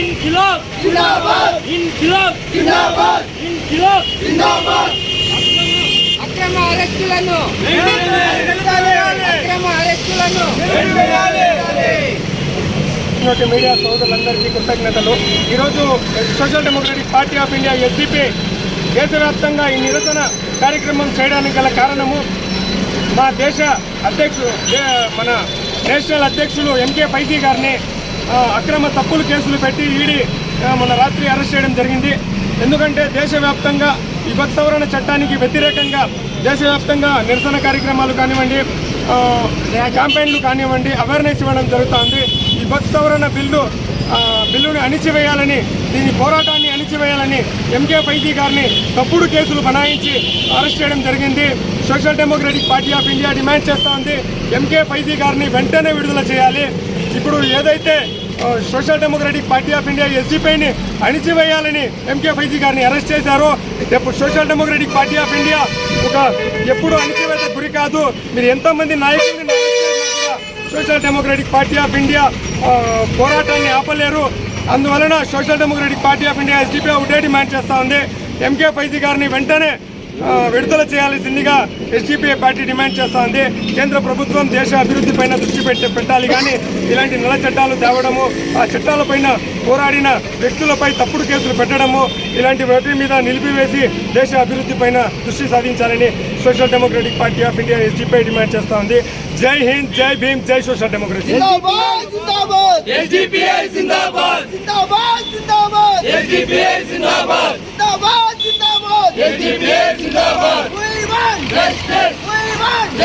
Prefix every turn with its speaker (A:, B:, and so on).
A: ఇన్కిలాబ్ ఇన్కిలాబ్ ఇన్కిలాబ్
B: అక్రమ అరెస్టులను. అక్రమ అరెస్టులను.
C: మీడియా సోదరులందరికీ కృతజ్ఞతలు. ఈరోజు social democratic party of India SDP దేశవ్యాప్తంగా ఈ నిరసన కార్యక్రమం చేయడానికి గల కారణము మా దేశ అధ్యక్షుడు మన నేషనల్ అధ్యక్షులు ఎంకే ఫైజీ గారిని అక్రమ తప్పులు కేసులు పెట్టి ఈడీ మొన్న మన రాత్రి అరెస్ట్ చేయడం జరిగింది. ఎందుకంటే దేశవ్యాప్తంగా ఈ భక్ సవరణ చట్టానికి వ్యతిరేకంగా దేశవ్యాప్తంగా నిరసన కార్యక్రమాలు కానివ్వండి క్యాంపెయిన్లు కానివ్వండి అవేర్నెస్ ఇవ్వడం జరుగుతోంది. ఈ భక్త సవరణ బిల్లు బిల్లును బిల్లుని అణిచివేయాలని దీని పోరాటాన్ని అణిచివేయాలని ఎంకే ఫైజీ గారిని తప్పుడు కేసులు బనాయించి అరెస్ట్ చేయడం జరిగింది. Social democratic party of India demand చేస్తూ ఉంది ఎంకే ఫైజీ గారిని వెంటనే విడుదల చేయాలి. ఇప్పుడు ఏదైతే social democratic party of India ఎస్డీపీని అణిచివేయాలని ఎంకే ఫైజీ గారిని అరెస్ట్ చేశారు. ఎప్పుడు social democratic party of India ఒక ఎప్పుడు అణిచివేత గురి కాదు. మీరు ఎంతమంది నాయకుల్ని social democratic party of India పోరాటాన్ని ఆపలేరు. అందువలన social democratic party of India SDP ఒకటే డిమాండ్ చేస్తూ ఉంది. ఎంకే ఫైజీ గారిని వెంటనే విడుదల చేయాల్సిందిగా ఎస్డీపీ పార్టీ డిమాండ్ చేస్తూ ఉంది కేంద్ర ప్రభుత్వం దేశ అభివృద్ధి పైన దృష్టి పెట్టి పెట్టాలి కానీ ఇలాంటి నల్ల చట్టాలు తేవడము ఆ చట్టాలపైన పోరాడిన వ్యక్తులపై తప్పుడు కేసులు పెట్టడము ఇలాంటి వాటి మీద నిలిపివేసి దేశ అభివృద్ధి పైన దృష్టి సాధించాలని social democratic party of India SDP demand చేస్తూ ఉంది జై హింద్ జై భీమ్ జై సోషల్ డెమోక్రసీ
B: జిందాబాద్ We won!
A: Justice!
B: We
A: won!